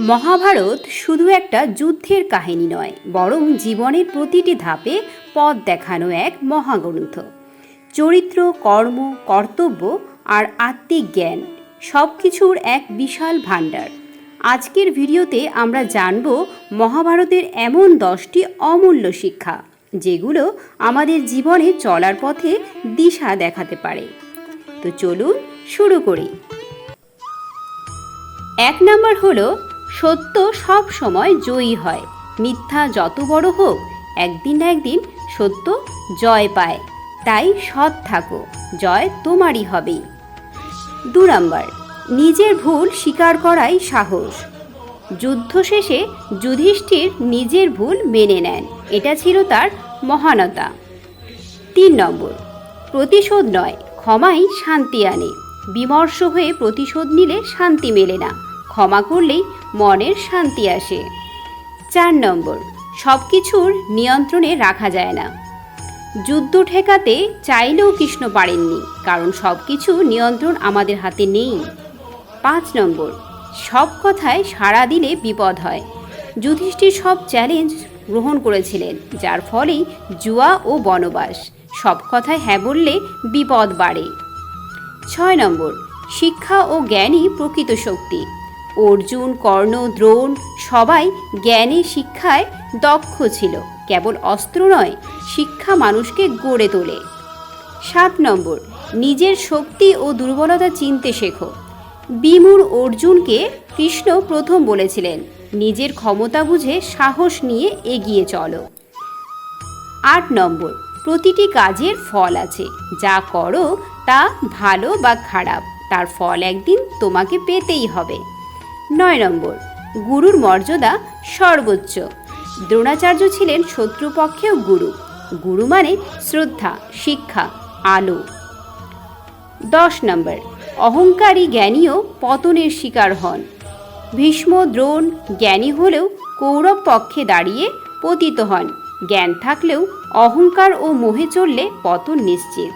মহাভারত শুধু একটা যুদ্ধের কাহিনী নয়, বরং জীবনের প্রতিটি ধাপে পথ দেখানো এক মহাগ্রন্থ। চরিত্র, কর্ম, কর্তব্য আর আত্মিক জ্ঞান সব কিছুর এক বিশাল ভাণ্ডার। আজকের ভিডিওতে আমরা জানব মহাভারতের এমন দশটি অমূল্য শিক্ষা, যেগুলো আমাদের জীবনে চলার পথে দিশা দেখাতে পারে। তো চলুন শুরু করি। এক নাম্বার হলো সত্য সব সময় জয়ী হয়। মিথ্যা যত বড় হোক, একদিন না একদিন সত্য জয় পায়। তাই সৎ থাকো, জয় তোমারই হবে। দু নম্বর, নিজের ভুল স্বীকার করাই সাহস। যুদ্ধ শেষে যুধিষ্ঠির নিজের ভুল মেনে নেন, এটা ছিল তার মহানতা। তিন নম্বর, প্রতিশোধ নয়, ক্ষমাই শান্তি আনে। বিমর্ষ হয়ে প্রতিশোধ নিলে শান্তি মেলে না। ক্ষমা করলেই মনের শান্তি আসে। চার নম্বর সব কিছুর নিয়ন্ত্রণে রাখা যায় না। যুদ্ধ ঠেকাতে চাইলেও কৃষ্ণ পারেননি, কারণ সব কিছু নিয়ন্ত্রণ আমাদের হাতে নেই। পাঁচ নম্বর, সব কথায় সাড়া দিলে বিপদ হয়। যুধিষ্ঠির সব চ্যালেঞ্জ গ্রহণ করেছিলেন, যার ফলেই জুয়া ও বনবাস, সব কথায় হ্যাঁ বললে বিপদ বাড়ে। ছয় নম্বর, শিক্ষা ও জ্ঞানই প্রকৃত শক্তি। অর্জুন, কর্ণ, দ্রোণ সবাই জ্ঞানে শিক্ষায় দক্ষ ছিল। কেবল অস্ত্র নয়, শিক্ষা মানুষকে গড়ে তোলে। সাত নম্বর, নিজের শক্তি ও দুর্বলতা চিনতে শেখো। বিমুর অর্জুনকে কৃষ্ণ প্রথম বলেছিলেন, নিজের ক্ষমতা বুঝে সাহস নিয়ে এগিয়ে চলো। আট নম্বর, প্রতিটি কাজের ফল আছে, যা করো তা ভালো বা খারাপ, তার ফল একদিন তোমাকে পেতেই হবে। নয় নম্বর। গুরুর মর্যাদা সর্বোচ্চ। দ্রোণাচার্য ছিলেন শত্রুপক্ষেও গুরু। গুরু মানে শ্রদ্ধা, শিক্ষা, আলো। দশ নম্বর। অহংকারী জ্ঞানীও পতনের শিকার হন। ভীষ্ম, দ্রোণ জ্ঞানী হলেও কৌরব পক্ষে দাঁড়িয়ে পতিত হন। জ্ঞান থাকলেও অহংকার ও মোহে চললে পতন নিশ্চিত।